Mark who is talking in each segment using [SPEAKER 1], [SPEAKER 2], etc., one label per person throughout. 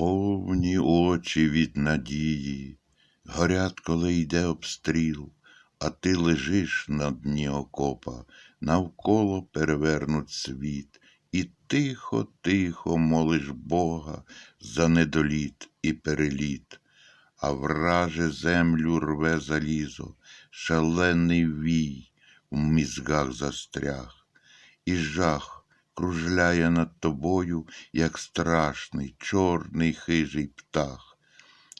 [SPEAKER 1] Повні очі від надії, горять, коли йде обстріл, а ти лежиш на дні окопа, навколо перевернуть світ, і тихо, тихо молиш Бога за недоліт і переліт, а враже землю рве залізо, шалений вій в мізгах застряг, і жах кружляє над тобою, як страшний, чорний хижий птах.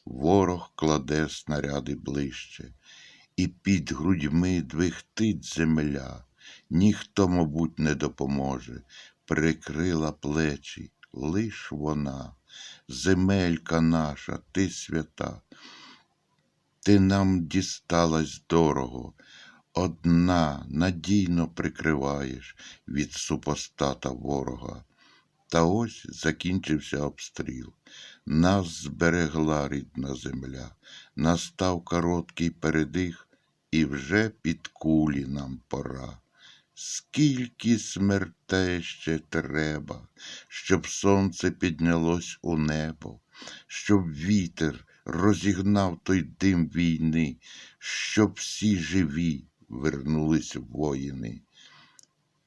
[SPEAKER 1] Ворог кладе снаряди ближче, і під грудьми двихтить земля. Ніхто, мабуть, не допоможе, прикрила плечі лиш вона, земелька наша, ти свята. Ти нам дісталась дорого, одна надійно прикриваєш від супостата ворога. Та ось закінчився обстріл. Нас зберегла рідна земля, настав короткий передих, і вже під кулі нам пора. Скільки смертей ще треба, щоб сонце піднялось у небо, щоб вітер розігнав той дим війни, щоб всі живі вернулись воїни.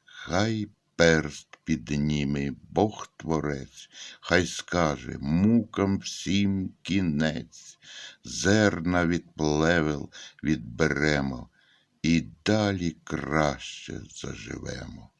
[SPEAKER 1] Хай перст підніме Бог Творець, хай скаже мукам всім кінець, зерна від плевел відберемо і далі краще заживемо.